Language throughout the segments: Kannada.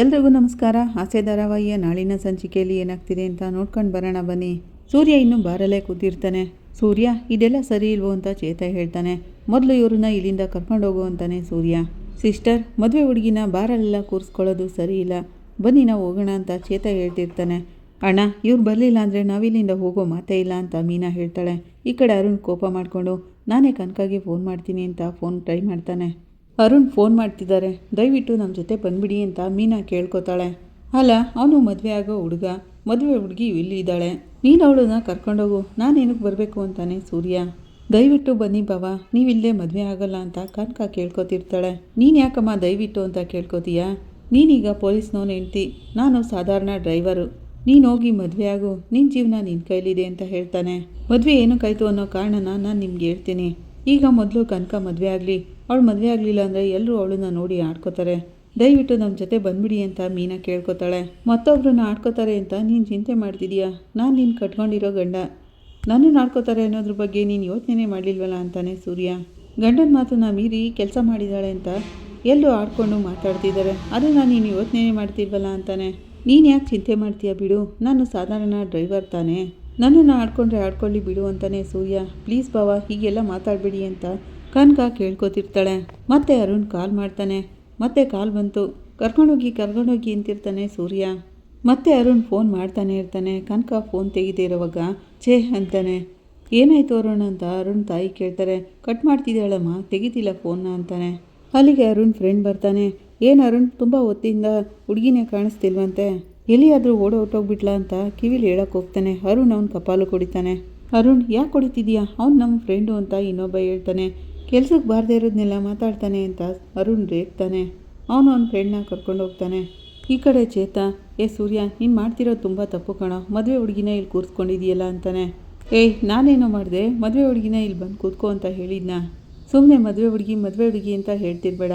ಎಲ್ರಿಗೂ ನಮಸ್ಕಾರ. ಆಸೆ ಧಾರಾವಾಹಿಯ ನಾಳಿನ ಸಂಚಿಕೆಯಲ್ಲಿ ಏನಾಗ್ತಿದೆ ಅಂತ ನೋಡ್ಕೊಂಡು ಬರೋಣ ಬನ್ನಿ. ಸೂರ್ಯ ಇನ್ನೂ ಬಾರಲ್ಲೇ ಕೂತಿರ್ತಾನೆ. ಸೂರ್ಯ, ಇದೆಲ್ಲ ಸರಿ ಇಲ್ವೋ ಅಂತ ಚೇತ ಹೇಳ್ತಾನೆ. ಮೊದಲು ಇವ್ರನ್ನ ಇಲ್ಲಿಂದ ಕರ್ಕೊಂಡು ಹೋಗು ಅಂತಾನೆ ಸೂರ್ಯ. ಸಿಸ್ಟರ್, ಮದುವೆ ಹುಡುಗಿನ ಬಾರಲ್ಲೆಲ್ಲ ಕೂರಿಸ್ಕೊಳ್ಳೋದು ಸರಿ ಇಲ್ಲ. ಬನ್ನಿ ನಾವು ಹೋಗೋಣ ಅಂತ ಚೇತ ಹೇಳ್ತಿರ್ತಾನೆ. ಅಣ್ಣ, ಇವ್ರು ಬರಲಿಲ್ಲ ಅಂದರೆ ನಾವಿಲ್ಲಿಂದ ಹೋಗೋ ಮಾತೇ ಇಲ್ಲ ಅಂತ ಮೀನಾ ಹೇಳ್ತಾಳೆ. ಈ ಕಡೆ ಅರುಣ್ ಕೋಪ ಮಾಡಿಕೊಂಡು, ನಾನೇ ಕನಕಾಗೆ ಫೋನ್ ಮಾಡ್ತೀನಿ ಅಂತ ಫೋನ್ ಟ್ರೈ ಮಾಡ್ತಾನೆ. ಅರುಣ್ ಫೋನ್ ಮಾಡ್ತಿದ್ದಾರೆ. ದಯವಿಟ್ಟು ನಮ್ಮ ಜೊತೆ ಬಂದ್ಬಿಡಿ ಅಂತ ಮೀನಾ ಕೇಳ್ಕೊತಾಳೆ. ಅಲ್ಲ, ಅವನು ಮದುವೆ ಆಗೋ ಹುಡುಗ. ಮದುವೆ ಹುಡುಗಿ ಇಲ್ಲಿ ಇದ್ದಾಳೆ. ನೀನು ಅವಳನ್ನ ಕರ್ಕೊಂಡೋಗು. ನಾನೇನಕ್ಕೆ ಬರಬೇಕು ಅಂತಾನೆ ಸೂರ್ಯ. ದಯವಿಟ್ಟು ಬನ್ನಿ ಬಾವ ನೀವಿಲ್ಲೇ ಮದುವೆ ಆಗಲ್ಲ ಅಂತ ಕನಕ ಕೇಳ್ಕೊತಿರ್ತಾಳೆ. ನೀನು ಯಾಕಮ್ಮ ದಯವಿಟ್ಟು ಅಂತ ಕೇಳ್ಕೊತೀಯಾ? ನೀನೀಗ ಪೊಲೀಸ್ನವನು ಹೇಳ್ತಿ ನಾನು ಸಾಧಾರಣ ಡ್ರೈವರು. ನೀನು ಹೋಗಿ ಮದುವೆ ಆಗು. ನಿನ್ನ ಜೀವನ ನಿನ್ನ ಕೈಲಿದೆ ಅಂತ ಹೇಳ್ತಾನೆ. ಮದುವೆ ಏನಕ್ಕಾಯ್ತು ಅನ್ನೋ ಕಾರಣನ ನಾನು ನಿಮ್ಗೆ ಹೇಳ್ತೀನಿ. ಈಗ ಮೊದಲು ಕನಕ ಮದುವೆ ಆಗಲಿ. ಅವಳು ಮದುವೆ ಆಗಲಿಲ್ಲ ಅಂದರೆ ಎಲ್ಲರೂ ಅವಳನ್ನ ನೋಡಿ ಆಡ್ಕೋತಾರೆ. ದಯವಿಟ್ಟು ನಮ್ಮ ಜೊತೆ ಬಂದ್ಬಿಡಿ ಅಂತ ಮೀನಾ ಕೇಳ್ಕೊತಾಳೆ. ಮತ್ತೊಬ್ಬರನ್ನ ಆಡ್ಕೋತಾರೆ ಅಂತ ನೀನು ಚಿಂತೆ ಮಾಡ್ತಿದೀಯಾ? ನಾನು ನೀನು ಕಟ್ಕೊಂಡಿರೋ ಗಂಡ. ನನ್ನನ್ನು ಆಡ್ಕೋತಾರೆ ಅನ್ನೋದ್ರ ಬಗ್ಗೆ ನೀನು ಯೋಚನೆ ಮಾಡಲಿಲ್ವಲ್ಲ ಅಂತಾನೆ ಸೂರ್ಯ. ಗಂಡನ ಮಾತನ್ನ ಮೀರಿ ಕೆಲಸ ಮಾಡಿದ್ದಾಳೆ ಅಂತ ಎಲ್ಲೂ ಆಡ್ಕೊಂಡು ಮಾತಾಡ್ತಿದ್ದಾರೆ ಅದನ್ನು ನೀನು ಯೋಚನೆ ಮಾಡ್ತಿಲ್ವಲ್ಲ ಅಂತಾನೆ. ನೀನು ಯಾಕೆ ಚಿಂತೆ ಮಾಡ್ತೀಯ ಬಿಡು? ನಾನು ಸಾಧಾರಣ ಡ್ರೈವರ್ ತಾನೆ. ನನ್ನನ್ನು ಆಡ್ಕೊಂಡ್ರೆ ಆಡ್ಕೊಳ್ಳಿ ಬಿಡು ಅಂತಾನೆ ಸೂರ್ಯ. ಪ್ಲೀಸ್ ಬಾವ, ಹೀಗೆಲ್ಲ ಮಾತಾಡಬೇಡಿ ಅಂತ ಕನಕ ಕೇಳ್ಕೊತಿರ್ತಾಳೆ. ಮತ್ತೆ ಅರುಣ್ ಕಾಲ್ ಮಾಡ್ತಾನೆ. ಮತ್ತೆ ಕಾಲ್ ಬಂತು. ಕರ್ಕೊಂಡೋಗಿ ಕರ್ಕೊಂಡೋಗಿ ಅಂತಿರ್ತಾನೆ ಸೂರ್ಯ. ಮತ್ತೆ ಅರುಣ್ ಫೋನ್ ಮಾಡ್ತಾನೆ ಇರ್ತಾನೆ. ಕನಕ ಫೋನ್ ತೆಗಿದೇ ಇರೋವಾಗ, ಛೇ ಅಂತಾನೆ. ಏನಾಯ್ತು ಅರುಣ್ ಅಂತ ಅರುಣ್ ತಾಯಿ ಕೇಳ್ತಾರೆ. ಕಟ್ ಮಾಡ್ತಿದ್ದಾಳಮ್ಮ, ತೆಗಿತಿಲ್ಲ ಫೋನ್ನ ಅಂತಾನೆ. ಅಲ್ಲಿಗೆ ಅರುಣ್ ಫ್ರೆಂಡ್ ಬರ್ತಾನೆ. ಏನು ಅರುಣ್, ತುಂಬ ಹೊತ್ತಿಂದ ಹುಡುಗಿನೇ ಕಾಣಿಸ್ತಿಲ್ವಂತೆ? ಎಲ್ಲಿಯಾದರೂ ಓಡೋ ಹೊಟ್ಟೋಗ್ಬಿಟ್ಲಾ ಅಂತ ಕಿವಿಲಿ ಹೇಳಕ್ಕೆ ಹೋಗ್ತಾನೆ. ಅರುಣ್ ಅವ್ನ ಕಪಾಲು ಕುಡಿತಾನೆ. ಅರುಣ್, ಯಾಕೆ ಕುಡಿತಿದ್ಯಾ ಅವ್ನು ನಮ್ಮ ಫ್ರೆಂಡು ಅಂತ ಇನ್ನೊಬ್ಬ ಹೇಳ್ತಾನೆ. ಕೆಲ್ಸಕ್ಕೆ ಬಾರದೇ ಇರೋದನ್ನೆಲ್ಲ ಮಾತಾಡ್ತಾನೆ ಅಂತ ಅರುಣ್ ರೇಗ್ತಾನೆ. ಅವನು ಅವ್ನ ಫ್ರೆಂಡ್ನ ಕರ್ಕೊಂಡು ಹೋಗ್ತಾನೆ. ಈ ಕಡೆ ಚೇತ, ಏ ಸೂರ್ಯ, ನೀನು ಮಾಡ್ತಿರೋದು ತುಂಬ ತಪ್ಪು ಕಣೋ. ಮದುವೆ ಹುಡುಗಿನ ಇಲ್ಲಿ ಕೂರಿಸ್ಕೊಂಡಿದೀಯಲ್ಲ ಅಂತಾನೆ. ಏಯ್ ನಾನೇನೋ ಮಾಡಿದೆ? ಮದುವೆ ಹುಡುಗಿನ ಇಲ್ಲಿ ಬಂದು ಕೂತ್ಕೋ ಅಂತ ಹೇಳಿದ್ನ. ಸುಮ್ಮನೆ ಮದುವೆ ಹುಡುಗಿ ಮದುವೆ ಹುಡುಗಿ ಅಂತ ಹೇಳ್ತಿರ್ಬೇಡ.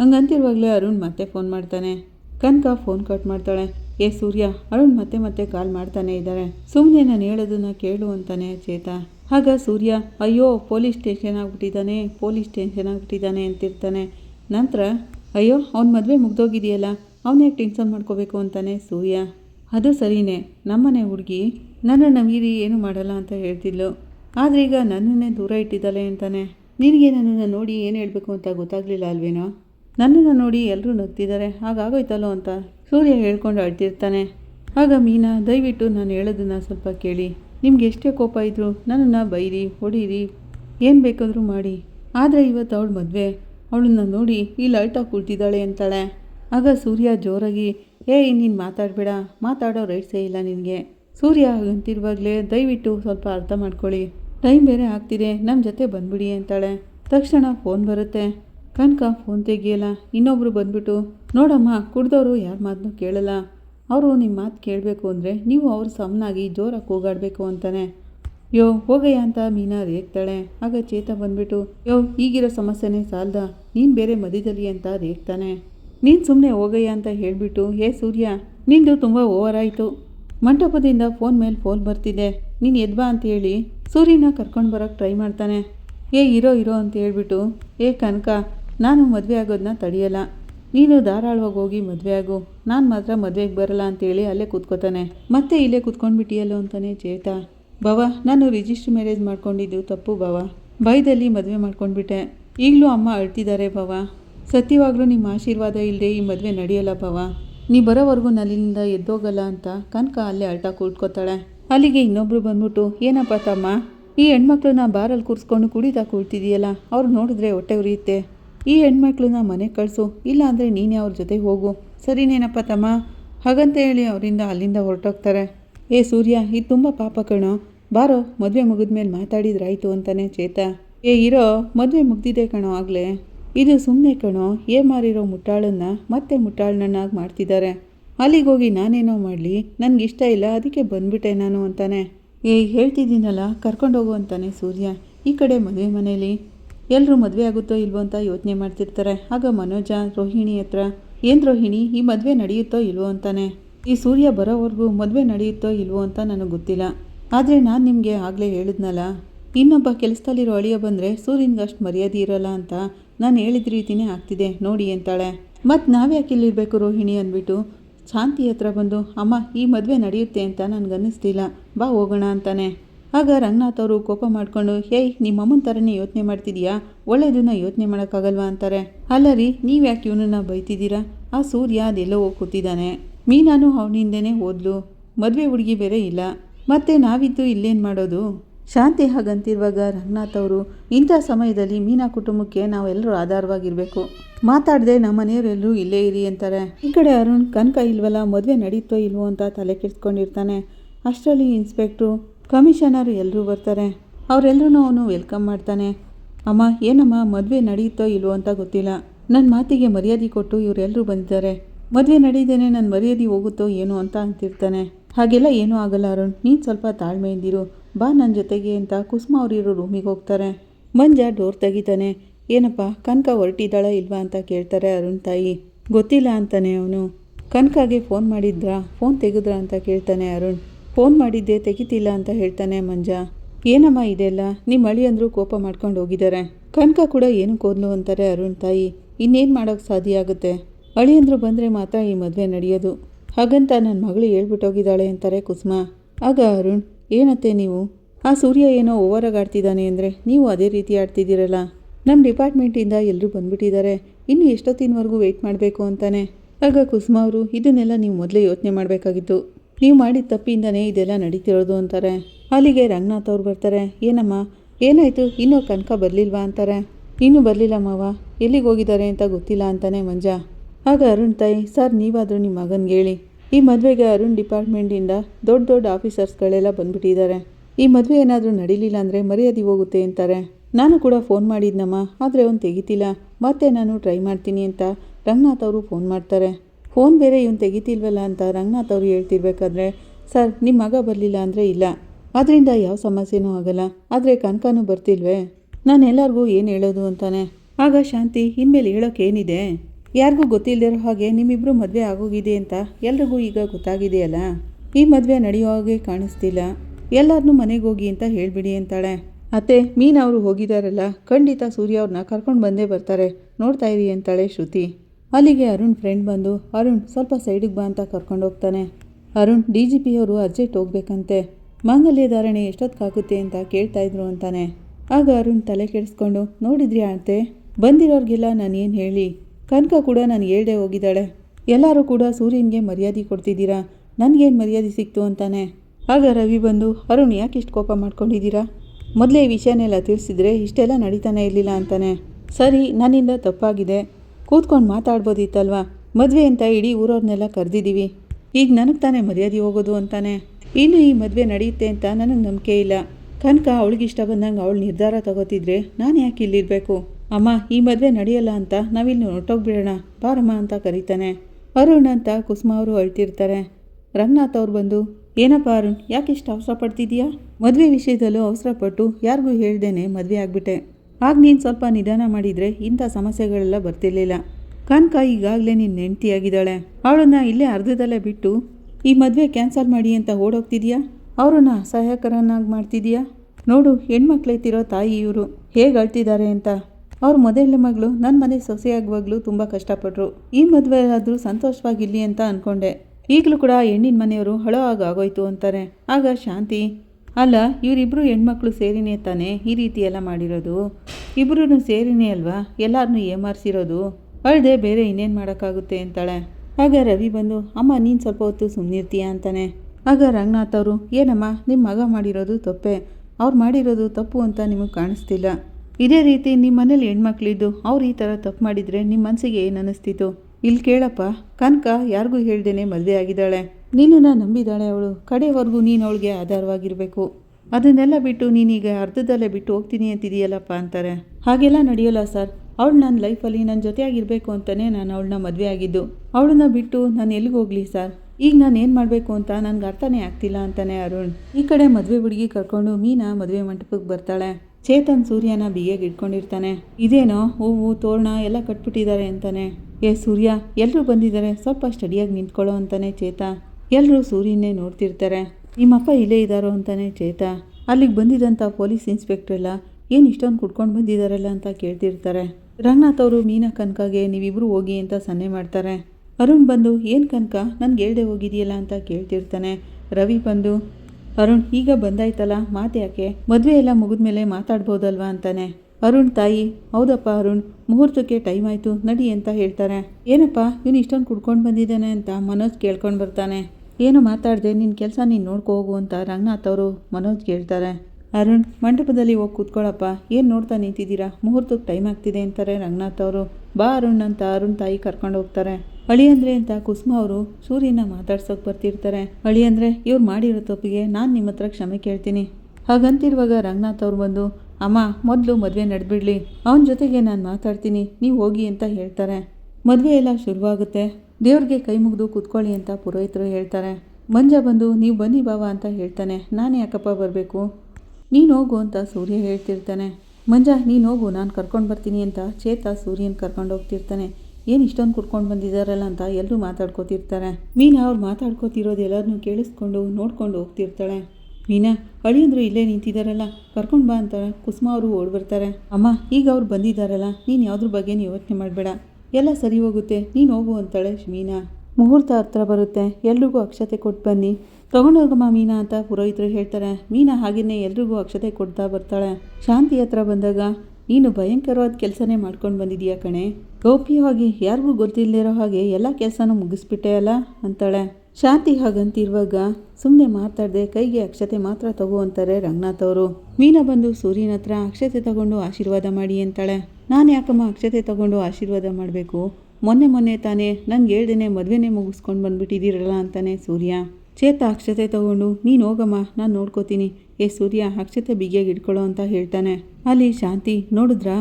ಹಂಗಂತಿರುವಾಗಲೇ ಅರುಣ್ ಮತ್ತೆ ಫೋನ್ ಮಾಡ್ತಾನೆ. ಕನಕ ಫೋನ್ ಕಟ್ ಮಾಡ್ತಾಳೆ. ಏ ಸೂರ್ಯ, ಅರುಣ್ ಮತ್ತೆ ಮತ್ತೆ ಕಾಲ್ ಮಾಡ್ತಾನೆ ಇದ್ದಾರೆ ಸುಮ್ಮನೆ ನಾನು ಹೇಳೋದನ್ನ ಕೇಳು ಅಂತಾನೆ ಚೇತ. ಆಗ ಸೂರ್ಯ, ಅಯ್ಯೋ, ಪೊಲೀಸ್ ಸ್ಟೇಷನ್ ಆಗ್ಬಿಟ್ಟಿದ್ದಾನೆ, ಪೊಲೀಸ್ ಸ್ಟೇಷನ್ ಆಗ್ಬಿಟ್ಟಿದ್ದಾನೆ ಅಂತಿರ್ತಾನೆ. ನಂತರ, ಅಯ್ಯೋ, ಅವ್ನ ಮದುವೆ ಮುಗ್ದೋಗಿದೆಯಲ್ಲ, ಅವನೇ ಟೆನ್ಷನ್ ಮಾಡ್ಕೋಬೇಕು ಅಂತಾನೆ ಸೂರ್ಯ. ಅದು ಸರಿನೇ, ನಮ್ಮನೆ ಹುಡುಗಿ ನನ್ನನ್ನು ಮೀರಿ ಏನು ಮಾಡಲ್ಲ ಅಂತ ಹೇಳ್ತಿದ್ಲು. ಆದರೆ ಈಗ ನನ್ನನ್ನೇ ದೂರ ಇಟ್ಟಿದ್ದಾಳೆ ಅಂತಾನೆ. ನಿನಗೆ ನನ್ನನ್ನು ನೋಡಿ ಏನು ಹೇಳಬೇಕು ಅಂತ ಗೊತ್ತಾಗಲಿಲ್ಲ ಅಲ್ವೇನೋ? ನನ್ನನ್ನು ನೋಡಿ ಎಲ್ಲರೂ ನಗ್ತಿದ್ದಾರೆ ಹಾಗಾಗೋಯ್ತಲ್ಲೋ ಅಂತ ಸೂರ್ಯ ಹೇಳ್ಕೊಂಡು ಅಳ್ತಿರ್ತಾನೆ. ಆಗ ಮೀನಾ, ದಯವಿಟ್ಟು ನಾನು ಹೇಳೋದನ್ನು ಸ್ವಲ್ಪ ಕೇಳಿ. ನಿಮ್ಗೆ ಎಷ್ಟೇ ಕೋಪ ಇದ್ದರೂ ನನ್ನನ್ನು ಬೈರಿ, ಹೊಡೀರಿ, ಏನು ಬೇಕಾದರೂ ಮಾಡಿ. ಆದರೆ ಇವತ್ತು ಅವಳು ಮದುವೆ. ಅವಳನ್ನ ನೋಡಿ ಇಲ್ಲಿ ಲೈಟಾಗಿ ಕುಳ್ತಿದ್ದಾಳೆ ಅಂತಾಳೆ. ಆಗ ಸೂರ್ಯ ಜೋರಾಗಿ ಏಯ್ ನೀನು ಮಾತಾಡಬೇಡ. ಮಾತಾಡೋ ರೈಟ್ಸೇ ಇಲ್ಲ ನಿನಗೆ. ಸೂರ್ಯ ಅಂತಿರುವಾಗಲೇ ದಯವಿಟ್ಟು ಸ್ವಲ್ಪ ಅರ್ಥ ಮಾಡ್ಕೊಳ್ಳಿ. ಟೈಮ್ ಬೇರೆ ಆಗ್ತಿದೆ. ನಮ್ಮ ಜೊತೆ ಬಂದ್ಬಿಡಿ ಅಂತಾಳೆ. ತಕ್ಷಣ ಫೋನ್ ಬರುತ್ತೆ. ಕನಕ ಫೋನ್ ತೆಗಿಯಲ್ಲ. ಇನ್ನೊಬ್ರು ಬಂದ್ಬಿಟ್ಟು, ನೋಡಮ್ಮ, ಕುಡ್ದವರು ಯಾರ ಮಾತನ್ನು ಕೇಳಲ್ಲ. ಅವರು ನಿಮ್ಮ ಮಾತು ಕೇಳಬೇಕು ಅಂದರೆ ನೀವು ಅವ್ರ ಸಮನಾಗಿ ಜೋರಾಗಿ ಕೂಗಾಡಬೇಕು ಅಂತಾನೆ. ಯೋ, ಹೋಗಯ್ಯ ಅಂತ ಮೀನಾ ರೇಗ್ತಾಳೆ. ಆಗ ಚೇತ ಬಂದ್ಬಿಟ್ಟು, ಯೋ, ಈಗಿರೋ ಸಮಸ್ಯೆನೇ ಸಾಲ್ದ. ನೀನು ಬೇರೆ ಮಧ್ಯದಲ್ಲಿ ಅಂತ ರೇಗ್ತಾನೆ. ನೀನು ಸುಮ್ಮನೆ ಹೋಗಯ್ಯ ಅಂತ ಹೇಳಿಬಿಟ್ಟು, ಹೇ ಸೂರ್ಯ, ನಿಂದು ತುಂಬ ಓವರ್ ಆಯಿತು. ಮಂಟಪದಿಂದ ಫೋನ್ ಮೇಲೆ ಫೋನ್ ಬರ್ತಿದೆ. ನೀನು ಎದ್ಬಾ ಅಂತ ಹೇಳಿ ಸೂರ್ಯನ ಕರ್ಕೊಂಡು ಬರೋಕ್ಕೆ ಟ್ರೈ ಮಾಡ್ತಾನೆ. ಏ, ಇರೋ ಇರೋ ಅಂತ ಹೇಳ್ಬಿಟ್ಟು, ಏ ಕನಕ, ನಾನು ಮದುವೆ ಆಗೋದನ್ನ ತಡೆಯಲ್ಲ. ನೀನು ಧಾರಾಳವಾಗಿ ಹೋಗಿ ಮದುವೆ ಆಗು. ನಾನು ಮಾತ್ರ ಮದುವೆಗೆ ಬರಲ್ಲ ಅಂತೇಳಿ ಅಲ್ಲೇ ಕೂತ್ಕೋತಾನೆ. ಮತ್ತೆ ಇಲ್ಲೇ ಕೂತ್ಕೊಂಡ್ಬಿಟ್ಟಿಯಲ್ಲೋ ಅಂತಾನೆ ಚೇತಾ. ಬಾವ ನಾನು ರಿಜಿಸ್ಟ್ರ್ ಮ್ಯಾರೇಜ್ ಮಾಡ್ಕೊಂಡಿದ್ದು ತಪ್ಪು ಬಾವ ಭಯದಲ್ಲಿ ಮದುವೆ ಮಾಡ್ಕೊಂಡ್ಬಿಟ್ಟೆ. ಈಗಲೂ ಅಮ್ಮ ಅಳ್ತಿದ್ದಾರೆ ಬಾವ ಸತ್ಯವಾಗ್ಲೂ ನಿಮ್ಮ ಆಶೀರ್ವಾದ ಇಲ್ಲದೆ ಈ ಮದುವೆ ನಡೆಯಲ್ಲ ಬಾವ ನೀ ಬರೋವರೆಗೂ ನಲ್ಲಿಂದ ಎದ್ದೋಗಲ್ಲ ಅಂತ ಕನಕ ಅಲ್ಲೇ ಅಳ್ತಾ ಕೂತ್ಕೋತಾಳೆ. ಅಲ್ಲಿಗೆ ಇನ್ನೊಬ್ರು ಬಂದ್ಬಿಟ್ಟು, ಏನಪ್ಪ ತಮ್ಮ, ಈ ಹೆಣ್ಮಕ್ಳನ್ನ ಬಾರಲ್ಲಿ ಕೂರಿಸ್ಕೊಂಡು ಕುಡಿತಾ ಕೂಳ್ತಿದೀಯಲ್ಲ ಅವ್ರು ನೋಡಿದ್ರೆ ಹೊಟ್ಟೆ ಉರಿಯುತ್ತೆ. ಈ ಹೆಣ್ಮಕ್ಳನ್ನ ಮನೆಗೆ ಕಳಿಸು, ಇಲ್ಲ ಅಂದರೆ ನೀನೇ ಅವ್ರ ಜೊತೆ ಹೋಗು. ಸರಿನೇನಪ್ಪ ತಮ್ಮ? ಹಾಗಂತ ಹೇಳಿ ಅವರಿಂದ ಅಲ್ಲಿಂದ ಹೊರಟೋಗ್ತಾರೆ. ಏ ಸೂರ್ಯ, ಇದು ತುಂಬ ಪಾಪ ಕಣೋ. ಬಾರೋ, ಮದುವೆ ಮುಗಿದ್ಮೇಲೆ ಮಾತಾಡಿದ್ರಾಯ್ತು ಅಂತಾನೆ ಚೇತ. ಏ ಇರೋ, ಮದುವೆ ಮುಗ್ದಿದೆ ಕಣೋ ಆಗಲೇ. ಇದು ಸುಮ್ಮನೆ ಕಣೋ, ಏ ಮಾರಿರೋ ಮುಟ್ಟಾಳನ್ನ ಮತ್ತೆ ಮುಟ್ಟಾಳನನ್ನಾಗಿ ಮಾಡ್ತಿದ್ದಾರೆ ಅಲ್ಲಿಗೆ ಹೋಗಿ ನಾನೇನೋ ಮಾಡಲಿ ಇಷ್ಟ ಇಲ್ಲ, ಅದಕ್ಕೆ ಬಂದ್ಬಿಟ್ಟೆ ನಾನು ಅಂತಾನೆ. ಏ ಹೇಳ್ತಿದ್ದೀನಲ್ಲ, ಕರ್ಕೊಂಡೋಗು ಅಂತಾನೆ ಸೂರ್ಯ. ಈ ಕಡೆ ಮದುವೆ ಮನೇಲಿ. ಎಲ್ಲರೂ ಮದುವೆ ಆಗುತ್ತೋ ಇಲ್ವೋ ಅಂತ ಯೋಚನೆ ಮಾಡ್ತಿರ್ತಾರೆ. ಆಗ ಮನೋಜ, ರೋಹಿಣಿ ಹತ್ರ, ಏನು ರೋಹಿಣಿ, ಈ ಮದುವೆ ನಡೆಯುತ್ತೋ ಇಲ್ವೋ ಅಂತಾನೆ. ಈ ಸೂರ್ಯ ಬರೋವರೆಗೂ ಮದುವೆ ನಡೆಯುತ್ತೋ ಇಲ್ವೋ ಅಂತ ನನಗೆ ಗೊತ್ತಿಲ್ಲ. ಆದರೆ ನಾನು ನಿಮಗೆ ಆಗಲೇ ಹೇಳಿದ್ನಲ್ಲ, ಇನ್ನೊಬ್ಬ ಕೆಲಸದಲ್ಲಿರೋ ಅಳಿಯ ಬಂದರೆ ಸೂರ್ಯನಿಗೆ ಅಷ್ಟು ಮರ್ಯಾದೆ ಇರಲ್ಲ ಅಂತ ನಾನು ಹೇಳಿದ ರೀತಿನೇ ಆಗ್ತಿದೆ, ನೋಡಿ ಅಂತಾಳೆ. ಮತ್ತು ನಾವ್ಯಾಕೆ ಇಲ್ಲಿರಬೇಕು ರೋಹಿಣಿ ಅಂದ್ಬಿಟ್ಟು, ಶಾಂತಿ ಹತ್ರ ಬಂದು, ಅಮ್ಮ, ಈ ಮದುವೆ ನಡೆಯುತ್ತೆ ಅಂತ ನನಗನ್ನಿಸ್ತಿಲ್ಲ, ಬಾ ಹೋಗೋಣ ಅಂತಾನೆ. ಆಗ ರಂಗನಾಥ್ ಅವರು ಕೋಪ ಮಾಡಿಕೊಂಡು, ಹೇಯ್, ನಿಮ್ಮ ಅಮ್ಮನ ಥರನೇ ಯೋಚನೆ ಮಾಡ್ತಿದೀಯಾ? ಒಳ್ಳೆಯದನ್ನ ಯೋಚನೆ ಮಾಡೋಕ್ಕಾಗಲ್ವಾ? ಅಂತಾರೆ. ಅಲ್ಲ ರೀ ನೀವು ಯಾಕೆ ಇವನನ್ನ ಬೈತಿದ್ದೀರಾ? ಆ ಸೂರ್ಯ ಅದೆಲ್ಲೋ ಕೂತಿದ್ದಾನೆ. ಮೀನಾನು ಅವನಿಂದನೇ ಓದ್ಲು. ಮದುವೆ ಹುಡುಗಿ ಬೇರೆ ಇಲ್ಲ. ಮತ್ತೆ ನಾವಿದ್ದು ಇಲ್ಲೇನು ಮಾಡೋದು? ಶಾಂತಿ ಹಾಗಂತಿರುವಾಗ ರಂಗನಾಥ್ ಅವರು, ಇಂಥ ಸಮಯದಲ್ಲಿ ಮೀನಾ ಕುಟುಂಬಕ್ಕೆ ನಾವೆಲ್ಲರೂ ಆಧಾರವಾಗಿರಬೇಕು. ಮಾತಾಡದೆ ನಮ್ಮ ಮನೆಯವರೆಲ್ಲರೂ ಇಲ್ಲೇ ಇರಿ ಅಂತಾರೆ. ಈ ಕಡೆ ಅರುಣ್, ಕನಕ ಇಲ್ವಲ್ಲ, ಮದುವೆ ನಡೀತೋ ಇಲ್ವೋ ಅಂತ ತಲೆ ಕೆಡಿಸ್ಕೊಂಡಿರ್ತಾನೆ. ಅಷ್ಟರಲ್ಲಿ ಇನ್ಸ್ಪೆಕ್ಟ್ರು ಕಮಿಷನರ್ ಎಲ್ಲರೂ ಬರ್ತಾರೆ. ಅವರೆಲ್ಲರೂ ಅವನು ವೆಲ್ಕಮ್ ಮಾಡ್ತಾನೆ. ಅಮ್ಮ, ಏನಮ್ಮ, ಮದುವೆ ನಡೆಯುತ್ತೋ ಇಲ್ವೋ ಅಂತ ಗೊತ್ತಿಲ್ಲ. ನನ್ನ ಮಾತಿಗೆ ಮರ್ಯಾದೆ ಕೊಟ್ಟು ಇವರೆಲ್ಲರೂ ಬಂದಿದ್ದಾರೆ. ಮದುವೆ ನಡೀದೇನೆ ನನ್ನ ಮರ್ಯಾದೆ ಹೋಗುತ್ತೋ ಏನೋ ಅಂತ ಅಂತಿರ್ತಾನೆ. ಹಾಗೆಲ್ಲ ಏನೂ ಆಗಲ್ಲ ಅರುಣ್. ನೀನು ಸ್ವಲ್ಪ ತಾಳ್ಮೆ ಇದ್ದೀರು ಬಾ ನನ್ನ ಜೊತೆಗೆ ಅಂತ ಕುಸುಮ ಅವರಿರೋ ರೂಮಿಗೆ ಹೋಗ್ತಾರೆ. ಮಂಜ ಡೋರ್ ತೆಗಿತಾನೆ. ಏನಪ್ಪ, ಕನಕ ಹೊರಟಿದ್ದಾಳ ಇಲ್ವಾ ಅಂತ ಕೇಳ್ತಾರೆ ಅರುಣ್ ತಾಯಿ. ಗೊತ್ತಿಲ್ಲ ಅಂತಾನೆ ಅವನು. ಕನಕಾಗೆ ಫೋನ್ ಮಾಡಿದ್ರಾ? ಫೋನ್ ತೆಗೆದ್ರಾ ಅಂತ ಕೇಳ್ತಾನೆ ಅರುಣ್. ಫೋನ್ ಮಾಡಿದ್ದೆ, ತೆಗಿತಿಲ್ಲ ಅಂತ ಹೇಳ್ತಾನೆ ಮಂಜ. ಏನಮ್ಮ ಇದೆಲ್ಲ? ನಿಮ್ಮ ಅಳಿಯಂದ್ರು ಕೋಪ ಮಾಡ್ಕೊಂಡು ಹೋಗಿದ್ದಾರೆ ಕನಕ ಕೂಡ ಏನು ಕೋದ್ಲು ಅಂತಾರೆ ಅರುಣ್ ತಾಯಿ. ಇನ್ನೇನು ಮಾಡೋಕ್ಕೆ ಸಾಧ್ಯ ಆಗುತ್ತೆ? ಅಳಿ ಅಂದರು ಬಂದರೆ ಮಾತ್ರ ಈ ಮದುವೆ ನಡೆಯೋದು. ಹಾಗಂತ ನನ್ನ ಮಗಳು ಹೇಳ್ಬಿಟ್ಟೋಗಿದ್ದಾಳೆ ಅಂತಾರೆ ಕುಸುಮ. ಆಗ ಅರುಣ್, ಏನತ್ತೆ ನೀವು? ಆ ಸೂರ್ಯ ಏನೋ ಓವರಾಗಿ ಆಡ್ತಿದ್ದಾನೆ ಅಂದರೆ ನೀವು ಅದೇ ರೀತಿ ಆಡ್ತಿದ್ದೀರಲ್ಲ. ನಮ್ಮ ಡಿಪಾರ್ಟ್ಮೆಂಟಿಂದ ಎಲ್ಲರೂ ಬಂದ್ಬಿಟ್ಟಿದ್ದಾರೆ ಇನ್ನು ಎಷ್ಟೊತ್ತಿನವರೆಗೂ ವೆಯ್ಟ್ ಮಾಡಬೇಕು ಅಂತಾನೆ. ಆಗ ಕುಸುಮ ಅವರು, ಇದನ್ನೆಲ್ಲ ನೀವು ಮೊದಲೇ ಯೋಚನೆ ಮಾಡಬೇಕಾಗಿತ್ತು. ನೀವು ಮಾಡಿದ ತಪ್ಪಿಂದನೇ ಇದೆಲ್ಲ ನಡೀತಿರೋದು ಅಂತಾರೆ. ಅಲ್ಲಿಗೆ ರಂಗನಾಥ್ ಅವ್ರು ಬರ್ತಾರೆ. ಏನಮ್ಮ? ಏನಾಯಿತು? ಇನ್ನೂ ಕನಕ ಬರಲಿಲ್ವಾ ಅಂತಾರೆ. ಇನ್ನೂ ಬರಲಿಲ್ಲ ಮಾವ ಎಲ್ಲಿಗೆ ಹೋಗಿದ್ದಾರೆ ಅಂತ ಗೊತ್ತಿಲ್ಲ ಅಂತಾನೆ ಮಂಜ. ಆಗ ಅರುಣ್ ತಾಯಿ, ಸರ್, ನೀವಾದರೂ ನಿಮ್ಮ ಮಗನಿಗೆ ಹೇಳಿ. ಈ ಮದುವೆಗೆ ಅರುಣ್ ಡಿಪಾರ್ಟ್ಮೆಂಟಿಂದ ದೊಡ್ಡ ದೊಡ್ಡ ಆಫೀಸರ್ಸ್ಗಳೆಲ್ಲ ಬಂದುಬಿಟ್ಟಿದ್ದಾರೆ. ಈ ಮದುವೆ ಏನಾದರೂ ನಡೀಲಿಲ್ಲ ಅಂದರೆ ಮರ್ಯಾದೆ ಹೋಗುತ್ತೆ ಅಂತಾರೆ. ನಾನು ಕೂಡ ಫೋನ್ ಮಾಡಿದ್ನಮ್ಮ, ಆದರೆ ಅವನು ತೆಗಿತಿಲ್ಲ. ಮತ್ತೆ ನಾನು ಟ್ರೈ ಮಾಡ್ತೀನಿ ಅಂತ ರಂಗನಾಥ್ ಅವರು ಫೋನ್ ಮಾಡ್ತಾರೆ. ಫೋನ್ ಬೇರೆ ಇವನು ತೆಗಿತಿಲ್ವಲ್ಲ ಅಂತ ರಂಗನಾಥ್ ಅವರು ಹೇಳ್ತಿರ್ಬೇಕಾದ್ರೆ, ಸರ್ ನಿಮ್ಮ ಮಗ ಬರಲಿಲ್ಲ ಅಂದರೆ ಇಲ್ಲ. ಅದರಿಂದ ಯಾವ ಸಮಸ್ಯೆನೂ ಆಗಲ್ಲ. ಆದರೆ ಕನಕನೂ ಬರ್ತಿಲ್ವೇ? ನಾನು ಎಲ್ಲರಿಗೂ ಏನು ಹೇಳೋದು ಅಂತಾನೆ? ಆಗ ಶಾಂತಿ, ಇನ್ಮೇಲೆ ಏನಿದೆ? ಯಾರಿಗೂ ಗೊತ್ತಿಲ್ಲದಿರೋ ಹಾಗೆ ನಿಮ್ಮಿಬ್ಬರು ಮದುವೆ ಆಗೋಗಿದೆ ಅಂತ ಎಲ್ರಿಗೂ ಈಗ ಗೊತ್ತಾಗಿದೆಯಲ್ಲ ಈ ಮದುವೆ ನಡೆಯೋ ಹಾಗೆ ಕಾಣಿಸ್ತಿಲ್ಲ. ಎಲ್ಲರನ್ನೂ ಮನೆಗೆ ಹೋಗಿ ಅಂತ ಹೇಳಿಬಿಡಿ ಅಂತಾಳೆ. ಅತ್ತೆ ಮೀನವರು ಹೋಗಿದಾರಲ್ಲ. ಖಂಡಿತ ಸೂರ್ಯ ಅವ್ರನ್ನ ಕರ್ಕೊಂಡು ಬಂದೇ ಬರ್ತಾರೆ. ನೋಡ್ತಾ ಇರಿ ಅಂತಾಳೆ ಶ್ರುತಿ. ಅಲ್ಲಿಗೆ ಅರುಣ್ ಫ್ರೆಂಡ್ ಬಂದು, ಅರುಣ್, ಸ್ವಲ್ಪ ಸೈಡಿಗೆ ಬಾ ಅಂತ ಕರ್ಕೊಂಡು ಹೋಗ್ತಾನೆ. ಅರುಣ್, ಡಿ ಜಿ ಪಿ ಅವರು ಅರ್ಜೆಂಟ್ ಹೋಗ್ಬೇಕಂತೆ. ಮಾಂಗಲ್ಯ ಧಾರಣೆ ಎಷ್ಟೊತ್ತಾಗುತ್ತೆ ಅಂತ ಕೇಳ್ತಾ ಇದ್ರು ಅಂತಾನೆ. ಆಗ ಅರುಣ್ ತಲೆ ಕೆಡಿಸ್ಕೊಂಡು, ನೋಡಿದ್ರಿ ಅಂತೆ ಬಂದಿರೋರಿಗೆಲ್ಲ ನಾನು ಏನು ಹೇಳಿ? ಕನಕ ಕೂಡ ನಾನು ಹೇಳ್ದೆ ಹೋಗಿದ್ದಾಳೆ. ಎಲ್ಲರೂ ಕೂಡ ಸೂರ್ಯನಿಗೆ ಮರ್ಯಾದೆ ಕೊಡ್ತಿದ್ದೀರಾ? ನನಗೇನು ಮರ್ಯಾದೆ ಸಿಕ್ತು ಅಂತಾನೆ. ಆಗ ರವಿ ಬಂದು, ಅರುಣ್, ಯಾಕೆ ಇಷ್ಟು ಕೋಪ ಮಾಡ್ಕೊಂಡಿದ್ದೀರಾ? ಮೊದಲೇ ವಿಷಯನೆಲ್ಲ ತಿಳಿಸಿದ್ರೆ ಇಷ್ಟೆಲ್ಲ ನಡೀತಾನೆ ಇರಲಿಲ್ಲ ಅಂತಾನೆ. ಸರಿ, ನನ್ನಿಂದ ತಪ್ಪಾಗಿದೆ. ಕೂತ್ಕೊಂಡು ಮಾತಾಡ್ಬೋದಿತ್ತಲ್ವಾ? ಮದುವೆ ಅಂತ ಇಡೀ ಊರವ್ರನ್ನೆಲ್ಲ ಕರೆದಿದ್ದೀವಿ ಈಗ ನನಗೆ ತಾನೇ ಮರ್ಯಾದೆ ಹೋಗೋದು ಅಂತಾನೆ. ಇನ್ನು ಈ ಮದುವೆ ನಡೆಯುತ್ತೆ ಅಂತ ನನಗೆ ನಂಬಿಕೆ ಇಲ್ಲ. ಕನಕ ಅವಳಿಗಿಷ್ಟ ಬಂದಂಗೆ ಅವಳು ನಿರ್ಧಾರ ತಗೋತಿದ್ರೆ ನಾನು ಯಾಕೆ ಇಲ್ಲಿರಬೇಕು? ಅಮ್ಮ, ಈ ಮದುವೆ ನಡೆಯಲ್ಲ ಅಂತ ನಾವಿಲ್ಲಿ ಹೊರಟೋಗ್ಬಿಡೋಣ, ಬಾರಮ್ಮ ಅಂತ ಕರೀತಾನೆ. ಅರುಣ್ ಅಂತ ಕುಸುಮ ಅವರು ಅಳ್ತಿರ್ತಾರೆ ರಂಗನಾಥ್ ಅವ್ರು ಬಂದು, ಏನಪ್ಪ ಅರುಣ್, ಯಾಕೆ ಇಷ್ಟು ಅವಸರ ಪಡ್ತಿದ್ಯಾ? ಮದುವೆ ವಿಷಯದಲ್ಲೂ ಅವಸರಪಟ್ಟು ಯಾರಿಗೂ ಹೇಳ್ದೇನೆ ಮದುವೆ ಆಗಿಬಿಟ್ಟೆ. ಆಗ ನೀನು ಸ್ವಲ್ಪ ನಿಧಾನ ಮಾಡಿದರೆ ಇಂಥ ಸಮಸ್ಯೆಗಳೆಲ್ಲ ಬರ್ತಿರ್ಲಿಲ್ಲ. ಕನಕ ಈಗಾಗಲೇ ನಿನ್ನ ಹೆಂಡ್ತಿಯಾಗಿದ್ದಾಳೆ. ಅವಳನ್ನ ಇಲ್ಲೇ ಅರ್ಧದಲ್ಲೇ ಬಿಟ್ಟು, ಈ ಮದುವೆ ಕ್ಯಾನ್ಸಲ್ ಮಾಡಿ ಅಂತ ಓಡೋಗ್ತಿದ್ಯಾ? ಅವರನ್ನ ಸಹಾಯಕರನ್ನಾಗಿ ಮಾಡ್ತಿದ್ಯಾ? ನೋಡು, ಹೆಣ್ಮಕ್ಳೈತಿರೋ ತಾಯಿ ಇವರು. ಹೇಗೆ ಅಳ್ತಿದ್ದಾರೆ ಅಂತ? ಅವ್ರ ಮೊದಲ ಮಗಳು ನನ್ನ ಮನೆ ಸೊಸೆಯಾಗುವಾಗಲೂ ತುಂಬ ಕಷ್ಟಪಟ್ಟರು ಈ ಮದುವೆ ಆದರೂ ಸಂತೋಷವಾಗಿರಲಿ ಅಂತ ಅಂದ್ಕೊಂಡೆ ಈಗಲೂ ಕೂಡ ಹೆಣ್ಣಿನ ಮನೆಯವರು ಹಳೋ ಆಗ ಆಗೋಯ್ತು ಅಂತಾರೆ. ಆಗ ಶಾಂತಿ ಅಲ್ಲ ಇವರಿಬ್ಬರು ಹೆಣ್ಮಕ್ಳು ಸೇರಿನೇ ತಾನೇ ಈ ರೀತಿ ಎಲ್ಲ ಮಾಡಿರೋದು? ಇಬ್ಬರೂ ಸೇರಿನೇ ಅಲ್ವಾ? ಎಲ್ಲರನ್ನೂ ಏಮಾರಿಸಿರೋದು? ಅಳದೆ ಬೇರೆ ಇನ್ನೇನು ಮಾಡೋಕ್ಕಾಗುತ್ತೆ ಅಂತಾಳೆ. ಆಗ ರವಿ ಬಂದು, ಅಮ್ಮ, ನೀನು ಸ್ವಲ್ಪ ಹೊತ್ತು ಸುಮ್ಮನಿರ್ತೀಯ ಅಂತಾನೆ? ಆಗ ರಂಗನಾಥ್ ಅವರು, ಏನಮ್ಮ ನಿಮ್ಮ ಮಗ ಮಾಡಿರೋದು ತಪ್ಪೆ. ಅವ್ರು ಮಾಡಿರೋದು ತಪ್ಪು ಅಂತ ನಿಮಗೆ ಕಾಣಿಸ್ತಿಲ್ಲ. ಇದೇ ರೀತಿ ನಿಮ್ಮ ಮನೇಲಿ ಹೆಣ್ಮಕ್ಳಿದ್ದು ಅವ್ರು ಈ ಥರ ತಪ್ಪು ಮಾಡಿದರೆ ನಿಮ್ಮ ಮನಸ್ಸಿಗೆ ಏನು ಅನ್ನಿಸ್ತಿತ್ತು ಇಲ್ಲಿ ಕೇಳಪ್ಪ, ಕನಕ ಯಾರಿಗೂ ಹೇಳ್ದೇನೆ ಮದುವೆ ಆಗಿದ್ದಾಳೆ. ನಿನ್ನನ್ನು ನಂಬಿದಾಳೆ ಅವಳು. ಕಡೆವರೆಗೂ ನೀನು ಅವಳಿಗೆ ಆಧಾರವಾಗಿರಬೇಕು. ಅದನ್ನೆಲ್ಲ ಬಿಟ್ಟು ನೀನೀಗ ಅರ್ಧದಲ್ಲೇ ಬಿಟ್ಟು ಹೋಗ್ತೀನಿ ಅಂತಿದೆಯಲ್ಲಪ್ಪ ಅಂತಾರೆ. ಹಾಗೆಲ್ಲ ನಡೆಯೋಲ್ಲ ಸರ್. ಅವಳು ನನ್ನ ಲೈಫಲ್ಲಿ ನನ್ನ ಜೊತೆಯಾಗಿರಬೇಕು ಅಂತಲೇ ನಾನು ಅವಳನ್ನ ಮದುವೆ ಆಗಿದ್ದು. ಅವಳನ್ನ ಬಿಟ್ಟು ನಾನು ಎಲ್ಲಿಗೆ ಹೋಗಲಿ ಸರ್? ಈಗ ನಾನು ಏನು ಮಾಡಬೇಕು ಅಂತ ನನಗೆ ಅರ್ಥನೇ ಆಗ್ತಿಲ್ಲ ಅಂತಾನೆ ಅರುಣ್. ಈ ಕಡೆ ಮದುವೆ ಹುಡುಗಿ ಕರ್ಕೊಂಡು ಮೀನಾ ಮದುವೆ ಮಂಟಪಕ್ಕೆ ಬರ್ತಾಳೆ. ಚೇತನ್ ಸೂರ್ಯನ ಬಿಗೆಗೆ ಇಟ್ಕೊಂಡಿರ್ತಾನೆ. ಇದೇನೋ ಹೂವು, ತೋರಣ ಎಲ್ಲ ಕಟ್ಬಿಟ್ಟಿದ್ದಾರೆ ಅಂತಾನೆ. ಏ ಸೂರ್ಯ ಎಲ್ಲರೂ ಬಂದಿದ್ದಾರೆ. ಸ್ವಲ್ಪ ಸ್ಟಡಿಯಾಗಿ ನಿಂತ್ಕೊಳ್ಳೋ ಅಂತಾನೆ ಚೇತ. ಎಲ್ಲರೂ ಸೂರ್ಯನೇ ನೋಡ್ತಿರ್ತಾರೆ. ನಿಮ್ಮಪ್ಪ ಇಲ್ಲೇ ಇದ್ದಾರೋ ಅಂತಾನೆ ಚೇತ. ಅಲ್ಲಿಗೆ ಬಂದಿದ್ದಂಥ ಪೊಲೀಸ್ ಇನ್ಸ್ಪೆಕ್ಟರ್ ಎಲ್ಲ ಏನು ಇಷ್ಟೊಂದು ಕುಡ್ಕೊಂಡು ಬಂದಿದ್ದಾರಲ್ಲ ಅಂತ ಕೇಳ್ತಿರ್ತಾರೆ. ರಂಗನಾಥ್ ಅವರು ಮೀನಾ ಕನಕಗೆ ನೀವಿಬ್ರು ಹೋಗಿ ಅಂತ ಸನ್ನೆ ಮಾಡ್ತಾರೆ. ಅರುಣ್ ಬಂದು, ಏನು ಕನಕ? ನನ್ಗೆ ಹೇಳ್ದೆ ಹೋಗಿದೆಯಲ್ಲ ಅಂತ ಕೇಳ್ತಿರ್ತಾನೆ. ರವಿ ಬಂದು, ಅರುಣ್, ಈಗ ಬಂದಾಯ್ತಲ್ಲ? ಮಾತು ಯಾಕೆ? ಮದುವೆ ಎಲ್ಲ ಮುಗಿದ್ಮೇಲೆ ಮಾತಾಡ್ಬೋದಲ್ವಾ ಅಂತಾನೆ. ಅರುಣ್, ತಾಯಿ, ಹೌದಪ್ಪ ಅರುಣ್, ಮುಹೂರ್ತಕ್ಕೆ ಟೈಮ್ ಆಯಿತು, ನಡಿ ಅಂತ ಹೇಳ್ತಾರೆ. ಏನಪ್ಪ, ಇವನು ಇಷ್ಟೊಂದು ಕುಡ್ಕೊಂಡು ಬಂದಿದ್ದಾನೆ ಅಂತ ಮನೋಜ್ ಕೇಳ್ಕೊಂಡು ಬರ್ತಾನೆ. ಏನು ಮಾತಾಡದೆ? ನಿನ್ನ ಕೆಲಸ ನೀನು ನೋಡ್ಕೊ ಹೋಗು ಅಂತ ರಂಗನಾಥ್ ಅವರು ಮನೋಜ್ ಕೇಳ್ತಾರೆ ಅರುಣ್, ಮಂಟಪದಲ್ಲಿ ಹೋಗಿ ಕೂತ್ಕೊಳ್ಳಪ್ಪ ಏನು ನೋಡ್ತಾ ನಿಂತಿದ್ದೀರಾ? ಮುಹೂರ್ತಕ್ಕೆ ಟೈಮ್ ಆಗ್ತಿದೆ ಅಂತಾರೆ ರಂಗನಾಥ್ ಅವರು. ಬಾ ಅರುಣ್ ಅಂತ ಅರುಣ್ ತಾಯಿ ಕರ್ಕೊಂಡು ಹೋಗ್ತಾರೆ. ಅಳಿಯಂದ್ರೆ ಅಂತ ಕುಸುಮ ಅವರು ಸೂರ್ಯನ ಮಾತಾಡ್ಸೋಕೆ ಬರ್ತಿರ್ತಾರೆ. ಅಳಿ ಅಳಿಯಂದ್ರೆ ಇವ್ರು ಮಾಡಿರೋ ತಪ್ಪಿಗೆ ನಾನು ನಿಮ್ಮ ಹತ್ರ ಕ್ಷಮೆ ಕೇಳ್ತೀನಿ. ಹಾಗಂತಿರುವಾಗ ರಂಗನಾಥ್ ಅವ್ರು ಬಂದು, ಅಮ್ಮ, ಮೊದಲು ಮದುವೆ ನಡೆದ್ಬಿಡ್ಲಿ ಅವನ ಜೊತೆಗೆ ನಾನು ಮಾತಾಡ್ತೀನಿ. ನೀವು ಹೋಗಿ ಅಂತ ಹೇಳ್ತಾರೆ. ಮದುವೆ ಎಲ್ಲ ಶುರುವಾಗುತ್ತೆ. ದೇವ್ರಿಗೆ ಕೈ ಮುಗಿದು ಕೂತ್ಕೊಳ್ಳಿ ಅಂತ ಪುರೋಹಿತರು ಹೇಳ್ತಾರೆ. ಮಂಜ ಬಂದು, ನೀವು ಬನ್ನಿ ಬಾವ ಅಂತ ಹೇಳ್ತಾನೆ. ನಾನು ಯಾಕಪ್ಪ ಬರಬೇಕು. ನೀನು ಹೋಗು ಅಂತ ಸೂರ್ಯ ಹೇಳ್ತಿರ್ತಾನೆ. ಮಂಜ, ನೀನು ಹೋಗು, ನಾನು ಕರ್ಕೊಂಡು ಬರ್ತೀನಿ ಅಂತ ಚೇತ ಸೂರ್ಯನ ಕರ್ಕೊಂಡು ಹೋಗ್ತಿರ್ತಾನೆ. ಏನು ಇಷ್ಟೊಂದು ಕುಡ್ಕೊಂಡು ಬಂದಿದ್ದಾರಲ್ಲ ಅಂತ ಎಲ್ಲರೂ ಮಾತಾಡ್ಕೋತಿರ್ತಾರೆ. ಮೀನಾ ಅವ್ರು ಮಾತಾಡ್ಕೋತಿರೋದು ಎಲ್ಲರನ್ನೂ ಕೇಳಿಸ್ಕೊಂಡು, ನೋಡ್ಕೊಂಡು ಹೋಗ್ತಿರ್ತಾಳೆ. ಮೀನಾ ಅಳಿಯಂದ್ರು ಇಲ್ಲೇ ನಿಂತಿದ್ದಾರಲ್ಲ ಕರ್ಕೊಂಡು ಬಾ ಅಂತ ಕುಸುಮ ಅವರು ಓಡ್ಬರ್ತಾರೆ. ಅಮ್ಮ, ಈಗ ಅವ್ರು ಬಂದಿದ್ದಾರಲ್ಲ ನೀನು ಯಾವುದ್ರ ಬಗ್ಗೆ ಯೋಚನೆ ಮಾಡಬೇಡ. ಎಲ್ಲ ಸರಿ ಹೋಗುತ್ತೆ. ನೀನು ಹೋಗು ಅಂತಾಳೆ ಮೀನಾ ಮುಹೂರ್ತ ಹತ್ರ ಬರುತ್ತೆ. ಎಲ್ರಿಗೂ ಅಕ್ಷತೆ ಕೊಟ್ಟು ಬನ್ನಿ. ತಗೊಂಡೋಗಮ್ಮ ಮೀನಾ ಅಂತ ಪುರೋಹಿತರು ಹೇಳ್ತಾರೆ. ಮೀನಾ ಹಾಗೆಯೇ ಎಲ್ರಿಗೂ ಅಕ್ಷತೆ ಕೊಡ್ತಾ ಬರ್ತಾಳೆ. ಶಾಂತಿ ಹತ್ರ ಬಂದಾಗ, ನೀನು ಭಯಂಕರವಾದ ಕೆಲಸನೇ ಮಾಡ್ಕೊಂಡು ಬಂದಿದೀಯ ಕಣೆ? ಗೌಪ್ಯವಾಗಿ ಯಾರಿಗೂ ಗೊತ್ತಿಲ್ಲದಿರೋ ಹಾಗೆ ಎಲ್ಲ ಕೆಲಸನೂ ಮುಗಿಸ್ಬಿಟ್ಟೆ ಅಲ್ಲ? ಅಂತಾಳೆ. ಶಾಂತಿ ಹಾಗಂತಿರುವಾಗ ಸುಮ್ಮನೆ ಮಾತಾಡದೆ ಕೈಗೆ ಅಕ್ಷತೆ ಮಾತ್ರ ತಗೋ ಅಂತಾರೆ ರಂಗನಾಥ್ ಅವರು. ಮೀನಾ ಬಂದು ಸೂರ್ಯನ ಹತ್ರ ಅಕ್ಷತೆ ತಗೊಂಡು ಆಶೀರ್ವಾದ ಮಾಡಿ ಅಂತಾಳೆ. ನಾನು ಯಾಕಮ್ಮ ಅಕ್ಷತೆ ತಗೊಂಡು ಆಶೀರ್ವಾದ ಮಾಡಬೇಕು? ಮೊನ್ನೆ ಮೊನ್ನೆ ತಾನೇ ನನಗೆ ಹೇಳ್ದೇನೆ ಮದುವೆನೇ ಮುಗಿಸ್ಕೊಂಡು ಬಂದುಬಿಟ್ಟಿದ್ದೀರಲ್ಲ ಅಂತಾನೆ ಸೂರ್ಯ. ಚೇತ ಅಕ್ಷತೆ ತಗೊಂಡು, ನೀನು ಹೋಗಮ್ಮ, ನಾನು ನೋಡ್ಕೋತೀನಿ. ಏ ಸೂರ್ಯ, ಅಕ್ಷತೆ ಬಿಗಿಯಾಗಿ ಇಟ್ಕೊಳ್ಳೋ ಅಂತ ಹೇಳ್ತಾನೆ. ಅಲ್ಲಿ ಶಾಂತಿ, ನೋಡಿದ್ರಾ?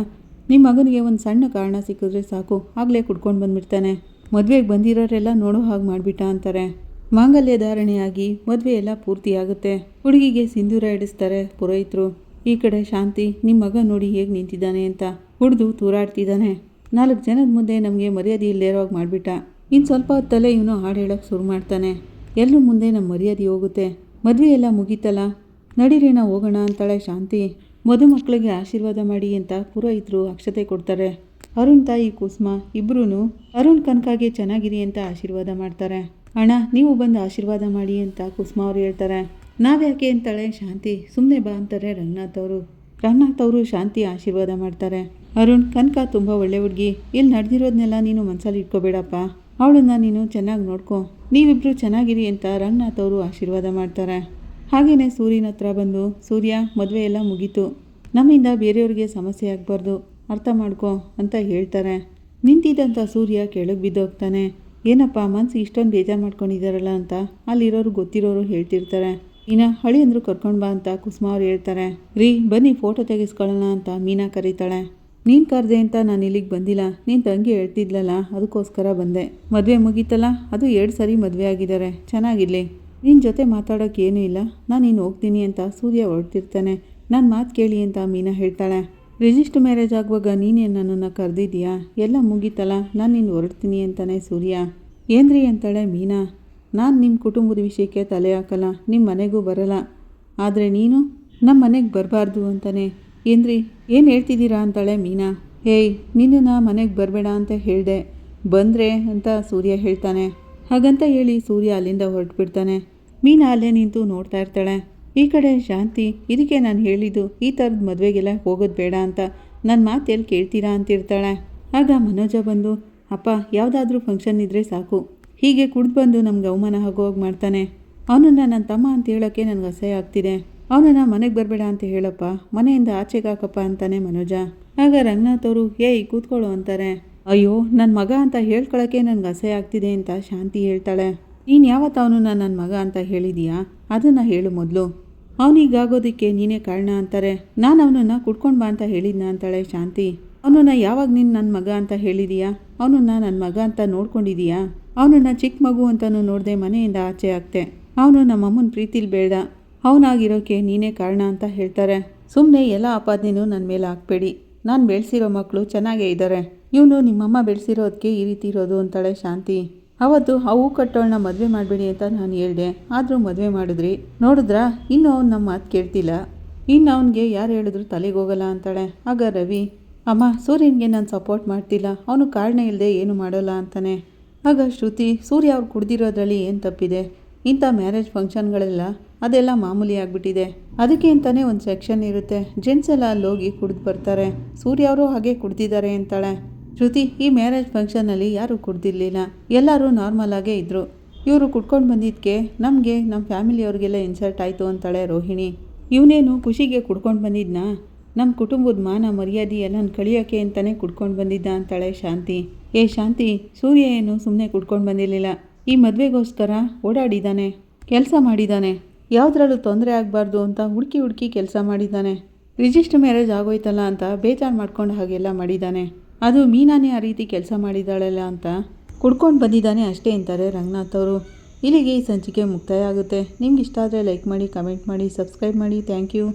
ನಿಮ್ಮ ಮಗನಿಗೆ ಒಂದು ಸಣ್ಣ ಕಾರಣ ಸಿಕ್ಕಿದ್ರೆ ಸಾಕು, ಆಗಲೇ ಕುಡ್ಕೊಂಡು ಬಂದ್ಬಿಡ್ತಾನೆ. ಮದುವೆಗೆ ಬಂದಿರೋರೆಲ್ಲ ನೋಡೋ ಹಾಗೆ ಮಾಡಿಬಿಟ್ಟ ಅಂತಾರೆ. ಮಾಂಗಲ್ಯ ಧಾರಣೆಯಾಗಿ ಮದುವೆ ಎಲ್ಲ ಪೂರ್ತಿಯಾಗುತ್ತೆ ಹುಡುಗಿಗೆ ಸಿಂಧೂರ ಇಡಿಸ್ತಾರೆ ಪುರೋಹಿತರು. ಈ ಕಡೆ ಶಾಂತಿ ನಿಮ್ಮ ಮಗ ನೋಡಿ ಹೇಗೆ ನಿಂತಿದ್ದಾನೆ ಅಂತ. ಹುಡ್ದು ತೂರಾಡ್ತಿದ್ದಾನೆ. ನಾಲ್ಕು ಜನದ ಮುಂದೆ ನಮಗೆ ಮರ್ಯಾದೆ ಇಲ್ಲದೇ ಇರೋವಾಗ ಮಾಡಿಬಿಟ್ಟ. ಇನ್ನು ಸ್ವಲ್ಪ ಹೊತ್ತಲ್ಲೇ ಇವನು ಹಾಡು ಹೇಳೋಕೆ ಶುರು ಮಾಡ್ತಾನೆ. ಎಲ್ಲರ ಮುಂದೆ ನಮ್ಮ ಮರ್ಯಾದೆ ಹೋಗುತ್ತೆ. ಮದುವೆ ಎಲ್ಲ ಮುಗೀತಲ್ಲ? ನಡೀರಿ ನಾವು ಹೋಗೋಣ ಅಂತಾಳೆ ಶಾಂತಿ. ಮದುಮಕ್ಕಳಿಗೆ ಆಶೀರ್ವಾದ ಮಾಡಿ ಅಂತ ಪುರೋಹಿತರು ಅಕ್ಷತೆ ಕೊಡ್ತಾರೆ. ಅರುಣ್ ತಾಯಿ ಕುಸುಮ ಇಬ್ಬರೂ ಅರುಣ್ ಕನಕಾಗೆ ಚೆನ್ನಾಗಿರಿ ಅಂತ ಆಶೀರ್ವಾದ ಮಾಡ್ತಾರೆ. ಅಣ್ಣ, ನೀವು ಬಂದು ಆಶೀರ್ವಾದ ಮಾಡಿ ಅಂತ ಕುಸುಮ ಅವ್ರು ಹೇಳ್ತಾರೆ. ನಾವ್ಯಾಕೆ ಅಂತಾಳೆ ಶಾಂತಿ. ಸುಮ್ಮನೆ ಬಾ ಅಂತಾರೆ ರಂಗನಾಥ್ ಅವರು. ರಂಗನಾಥ್ ಅವರು ಶಾಂತಿ ಆಶೀರ್ವಾದ ಮಾಡ್ತಾರೆ. ಅರುಣ್, ಕನಕ ತುಂಬ ಒಳ್ಳೆ ಹುಡುಗಿ. ಇಲ್ಲಿ ನಡೆದಿರೋದನ್ನೆಲ್ಲ ನೀನು ಮನಸ್ಸಲ್ಲಿ ಇಟ್ಕೋಬೇಡಪ್ಪ. ಅವಳನ್ನ ನೀನು ಚೆನ್ನಾಗಿ ನೋಡ್ಕೊ. ನೀವಿಬ್ಬರು ಚೆನ್ನಾಗಿರಿ ಅಂತ ರಂಗನಾಥ್ ಅವರು ಆಶೀರ್ವಾದ ಮಾಡ್ತಾರೆ. ಹಾಗೆಯೇ ಸೂರ್ಯನ ಹತ್ರ ಬಂದು, ಸೂರ್ಯ, ಮದುವೆ ಎಲ್ಲ ಮುಗೀತು. ನಮ್ಮಿಂದ ಬೇರೆಯವ್ರಿಗೆ ಸಮಸ್ಯೆ ಆಗಬಾರ್ದು. ಅರ್ಥ ಮಾಡ್ಕೊ ಅಂತ ಹೇಳ್ತಾರೆ. ನಿಂತಿದ್ದಂಥ ಸೂರ್ಯ ಕೆಳಗೆ ಬಿದ್ದೋಗ್ತಾನೆ. ಏನಪ್ಪ, ಮನ್ಸು ಇಷ್ಟೊಂದು ಬೇಜಾರು ಮಾಡ್ಕೊಂಡಿದ್ದಾರಲ್ಲ ಅಂತ ಅಲ್ಲಿರೋರು ಗೊತ್ತಿರೋರು ಹೇಳ್ತಿರ್ತಾರೆ. ಇನ್ನು ಹಳಿ ಅಂದ್ರು ಕರ್ಕೊಂಡು ಬಾ ಅಂತ ಕುಸುಮ ಅವ್ರು ಹೇಳ್ತಾರೆ. ರೀ, ಬನ್ನಿ, ಫೋಟೋ ತೆಗೆಸ್ಕೊಳ್ಳೋಣ ಅಂತ ಮೀನಾ ಕರೀತಾಳೆ. ನೀನು ಕರೆದೆ ಅಂತ ನಾನು ಇಲ್ಲಿಗೆ ಬಂದಿಲ್ಲ. ನೀನು ತಂಗಿ ಹೇಳ್ತಿದ್ಲಲ್ಲ ಅದಕ್ಕೋಸ್ಕರ ಬಂದೆ. ಮದುವೆ ಮುಗೀತಲ್ಲ, ಅದು ಎರಡು ಸರಿ ಮದುವೆ ಆಗಿದ್ದಾರೆ ಚೆನ್ನಾಗಿರಲಿ. ನಿನ್ನ ಜೊತೆ ಮಾತಾಡೋಕೆ ಏನೂ ಇಲ್ಲ. ನಾನು ನೀನು ಹೋಗ್ತೀನಿ ಅಂತ ಸೂರ್ಯ ಹೊರಡ್ತಿರ್ತಾನೆ ನಾನು ಮಾತು ಕೇಳಿ ಅಂತ ಮೀನಾ ಹೇಳ್ತಾಳೆ. ರಿಜಿಸ್ಟರ್ ಮ್ಯಾರೇಜ್ ಆಗುವಾಗ ನೀನೇ ನನ್ನನ್ನು ಕರೆದಿದ್ದೀಯಾ ಎಲ್ಲ ಮುಗೀತಲ್ಲ, ನಾನು ನೀನು ಹೊರಡ್ತೀನಿ ಅಂತಾನೆ ಸೂರ್ಯ. ಏನ್ರಿ ಅಂತಾಳೆ ಮೀನಾ. ನಾನು ನಿಮ್ಮ ಕುಟುಂಬದ ವಿಷಯಕ್ಕೆ ತಲೆ ಹಾಕಲ್ಲ ನಿಮ್ಮ ಮನೆಗೂ ಬರಲ್ಲ. ಆದರೆ ನೀನು? ನಮ್ಮ ಮನೆಗೆ ಬರಬಾರ್ದು ಅಂತಾನೆ. ಏನ್ರಿ, ಏನು ಹೇಳ್ತಿದ್ದೀರಾ ಅಂತಾಳೆ ಮೀನಾ. ಹೇಯ್ ನಿನ್ನನ್ನು ಮನೆಗೆ ಬರಬೇಡ ಅಂತ ಹೇಳಿದೆ. ಬಂದರೆ ಅಂತ ಸೂರ್ಯ ಹೇಳ್ತಾನೆ. ಹಾಗಂತ ಹೇಳಿ ಸೂರ್ಯ ಅಲ್ಲಿಂದ ಹೊರಟುಬಿಡ್ತಾನೆ. ಮೀನಾ ಅಲ್ಲೇ ನಿಂತು ನೋಡ್ತಾ ಇರ್ತಾಳೆ. ಈ ಕಡೆ ಶಾಂತಿ, ಇದಕ್ಕೆ ನಾನು ಹೇಳಿದ್ದು ಈ ಥರದ ಮದುವೆಗೆಲ್ಲ ಹೋಗೋದು ಬೇಡ ಅಂತ ನನ್ನ ಮಾತು ಎಲ್ಲಿ ಕೇಳ್ತೀರಾ ಅಂತಿರ್ತಾಳೆ. ಆಗ ಮನೋಜ ಬಂದು, ಅಪ್ಪ, ಯಾವುದಾದ್ರೂ ಫಂಕ್ಷನ್ ಇದ್ದರೆ ಸಾಕು. ಹೀಗೆ ಕುಡ್ದು ಬಂದು ನಮ್ಗೆ ಅವಮಾನ ಆಗೋಗಿ ಮಾಡ್ತಾನೆ. ಅವನನ್ನು ನನ್ನ ತಮ್ಮ ಅಂತ ಹೇಳೋಕ್ಕೆ ನನಗೆ ಅಸಹ್ಯ ಆಗ್ತಿದೆ. ಅವನನ್ನು ಮನೆಗೆ ಬರಬೇಡ ಅಂತ ಹೇಳಪ್ಪ. ಮನೆಯಿಂದ ಆಚೆಗಾಕಪ್ಪ ಅಂತಾನೆ ಮನೋಜ. ಆಗ ರಂಗನಾಥ್ ಅವರು, ಏಯ್, ಕೂತ್ಕೊಳ್ಳು ಅಂತಾರೆ. ಅಯ್ಯೋ ನನ್ನ ಮಗ ಅಂತ ಹೇಳ್ಕೊಳಕ್ಕೆ ನನಗೆ ಅಸಹ್ಯ ಆಗ್ತಿದೆ ಅಂತ ಶಾಂತಿ ಹೇಳ್ತಾಳೆ. ನೀನು ಯಾವತ್ತು ಅವನನ್ನ ನನ್ನ ಮಗ ಅಂತ ಹೇಳಿದೀಯಾ? ಅದನ್ನು ಹೇಳು ಮೊದಲು. ಅವನಿಗಾಗೋದಕ್ಕೆ ನೀನೇ ಕಾರಣ ಅಂತಾರೆ. ನಾನು ಅವನನ್ನು ಕುಡ್ಕೊಂಡು ಬಾ ಅಂತ ಹೇಳಿದ್ನ ಅಂತಾಳೆ ಶಾಂತಿ. ಅವನನ್ನು ಯಾವಾಗ ನೀನು ನನ್ನ ಮಗ ಅಂತ ಹೇಳಿದೀಯಾ? ಅವನನ್ನು ನನ್ನ ಮಗ ಅಂತ ನೋಡ್ಕೊಂಡಿದೀಯಾ? ಅವನನ್ನು ಚಿಕ್ಕ ಮಗು ಅಂತಲೂ ನೋಡಿದೆ ಮನೆಯಿಂದ ಆಚೆ ಆಗ್ತೆ ಅವನು ನಮ್ಮಮ್ಮನ ಪ್ರೀತಿಲಿ ಬೇಡ. ಅವನಾಗಿರೋಕ್ಕೆ ನೀನೇ ಕಾರಣ ಅಂತ ಹೇಳ್ತಾರೆ. ಸುಮ್ಮನೆ ಎಲ್ಲ ಆಪಾದನೆನೂ ನನ್ನ ಮೇಲೆ ಹಾಕ್ಬೇಡಿ. ನಾನು ಬೆಳೆಸಿರೋ ಮಕ್ಕಳು ಚೆನ್ನಾಗೇ ಇದ್ದಾರೆ ಇವನು ನಿಮ್ಮಮ್ಮ ಬೆಳೆಸಿರೋದಕ್ಕೆ ಈ ರೀತಿ ಇರೋದು ಅಂತಾಳೆ ಶಾಂತಿ. ಅವತ್ತು ಅವು ಕಟ್ಟೋಳನ್ನ ಮದುವೆ ಮಾಡಬೇಡಿ ಅಂತ ನಾನು ಹೇಳಿದೆ. ಆದರೂ ಮದುವೆ ಮಾಡಿದ್ರಿ. ನೋಡಿದ್ರಾ? ಇನ್ನು ಅವ್ನು ನಮ್ಮ ಮಾತು ಕೇಳ್ತಿಲ್ಲ. ಇನ್ನು ಅವನಿಗೆ ಯಾರು ಹೇಳಿದ್ರು ತಲೆಗೆ ಹೋಗಲ್ಲ ಅಂತಾಳೆ. ಆಗ ರವಿ, ಅಮ್ಮ, ಸೂರ್ಯನಿಗೆ ನಾನು ಸಪೋರ್ಟ್ ಮಾಡ್ತಿಲ್ಲ. ಅವನು ಕಾರಣ ಇಲ್ಲದೆ ಏನು ಮಾಡೋಲ್ಲ ಅಂತಾನೆ. ಆಗ ಶ್ರುತಿ, ಸೂರ್ಯ ಅವ್ರು ಕುಡ್ದಿರೋದ್ರಲ್ಲಿ ಏನು ತಪ್ಪಿದೆ? ಇಂಥ ಮ್ಯಾರೇಜ್ ಫಂಕ್ಷನ್ಗಳೆಲ್ಲ ಅದೆಲ್ಲ ಮಾಮೂಲಿ ಆಗಿಬಿಟ್ಟಿದೆ. ಅದಕ್ಕೆ ಅಂತಲೇ ಒಂದು ಸೆಕ್ಷನ್ ಇರುತ್ತೆ. ಜೆಂಟ್ಸ್ ಎಲ್ಲ ಅಲ್ಲಿ ಹೋಗಿ ಕುಡಿದು ಬರ್ತಾರೆ. ಸೂರ್ಯ ಅವರು ಹಾಗೆ ಕುಡ್ದಿದ್ದಾರೆ ಅಂತಾಳೆ. ಶ್ರುತಿ, ಈ ಮ್ಯಾರೇಜ್ ಫಂಕ್ಷನಲ್ಲಿ ಯಾರೂ ಕುಡ್ದಿರ್ಲಿಲ್ಲ. ಎಲ್ಲರೂ ನಾರ್ಮಲ್ ಆಗೇ ಇದ್ದರು ಇವರು ಕುಡ್ಕೊಂಡು ಬಂದಿದ್ದಕ್ಕೆ ನಮಗೆ ನಮ್ಮ ಫ್ಯಾಮಿಲಿಯವ್ರಿಗೆಲ್ಲ ಇನ್ಸಲ್ಟ್ ಆಯಿತು ಅಂತಾಳೆ ರೋಹಿಣಿ. ಇವನೇನು ಖುಷಿಗೆ ಕುಡ್ಕೊಂಡು ಬಂದಿದ್ನಾ? ನಮ್ಮ ಕುಟುಂಬದ ಮಾನ ಮರ್ಯಾದೆ ಎಲ್ಲ ಕಳಿಯೋಕ್ಕೆ ಅಂತಲೇ ಕುಡ್ಕೊಂಡು ಬಂದಿದ್ದ ಅಂತಾಳೆ ಶಾಂತಿ. ಏ ಶಾಂತಿ, ಸೂರ್ಯ ಏನು ಸುಮ್ಮನೆ ಕುಡ್ಕೊಂಡು ಬಂದಿರಲಿಲ್ಲ. ಈ ಮದುವೆಗೋಸ್ಕರ ಓಡಾಡಿದ್ದಾನೆ ಕೆಲಸ ಮಾಡಿದ್ದಾನೆ ಯಾವುದ್ರಲ್ಲೂ ತೊಂದರೆ ಆಗಬಾರ್ದು ಅಂತ ಹುಡುಕಿ ಹುಡುಕಿ ಕೆಲಸ ಮಾಡಿದ್ದಾನೆ. ರಿಜಿಸ್ಟರ್ ಮ್ಯಾರೇಜ್ ಆಗೋಯ್ತಲ್ಲ ಅಂತ ಬೇಜಾರು ಮಾಡ್ಕೊಂಡು ಹಾಗೆಲ್ಲ ಮಾಡಿದ್ದಾನೆ. ಅದು ಮೀನಾನೇ ಆ ರೀತಿ ಕೆಲಸ ಮಾಡಿದ್ದಾಳಲ್ಲ ಅಂತ ಕುಡ್ಕೊಂಡು ಬಂದಿದ್ದಾನೆ ಅಷ್ಟೇ ಅಂತಾರೆ ರಂಗನಾಥ್ ಅವರು. ಇಲ್ಲಿಗೆ ಈ ಸಂಚಿಕೆ ಮುಕ್ತಾಯ ಆಗುತ್ತೆ. ನಿಮ್ಗೆ ಇಷ್ಟ ಆದರೆ ಲೈಕ್ ಮಾಡಿ ಕಮೆಂಟ್ ಮಾಡಿ ಸಬ್ಸ್ಕ್ರೈಬ್ ಮಾಡಿ. Thank you